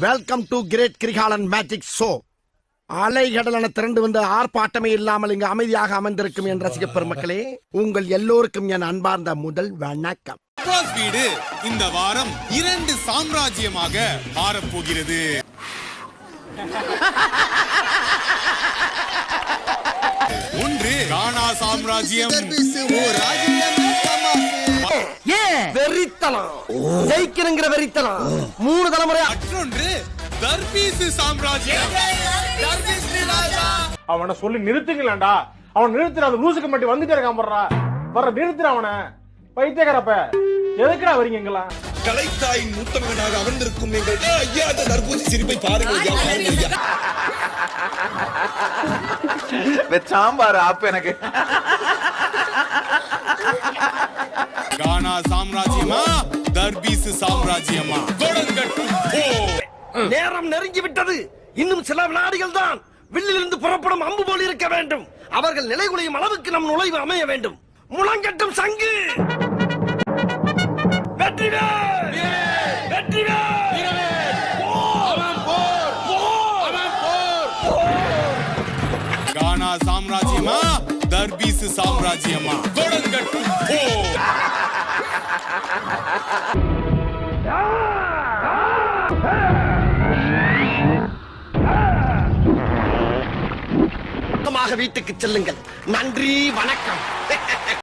Welcome to great Kirikalan magic show அலைகடலான திரண்டு வந்து ஆர்ப்பாட்டமே இல்லாமல் இங்கு அமைதியாக அமர்ந்திருக்கும் என் ரசிக பெருமக்களே உங்கள் எல்லோருக்கும் என் அன்பார்ந்த முதல் வணக்கம். வீடு இந்த வாரம் இரண்டு சாம்ராஜ்யமாக மாறப்போகிறது ஒன்று கானா சாம்ராஜ்யம். வெறித்தனம். ஜெயிக்கணுங்கிற வெறித்தனம். மூணு தலைமுறை மற்றொன்று தர்பீசு சாம்ராஜ்யம். அவனை சொல்லி நிறுத்துங்களேன்டா அவன் நிறுத்துற அந்த லூசுக்கு மட்டும் வந்துட்டே இருக்கான் போடுறா வர்ற நிறுத்துற அவனை. பைத்தியக்காரப்ப எதுக்குடா வரீங்க இங்கெல்லாம் கலைத்தாயின் மூத்த மகனாக அமர்ந்திருக்கும் எங்கள் ஐயா அந்த தர்பூசி சிரிப்பை ஐயா. சாம்பார் ஆப்பு எனக்கு. கானா சாம்ராஜ்யமா தர்பீசு சாம்ராஜ்யமா. நேரம் நெருங்கி விட்டது. இன்னும் சில வினாடிகள் தான். வில்லிலிருந்து புறப்படும் அம்பு போல் இருக்க வேண்டும். அவர்கள் நிலைகுலையும் அளவுக்கு நம் நுழைவு அமைய வேண்டும். முழங்கட்டும் சங்கு. வெற்றிவேல் வெற்றிவேல் கானா சாம்ராஜ்யமா தர்பீசு சாம்ராஜ்யமா வீட்டுக்கு செல்லுங்கள். நன்றி வணக்கம்.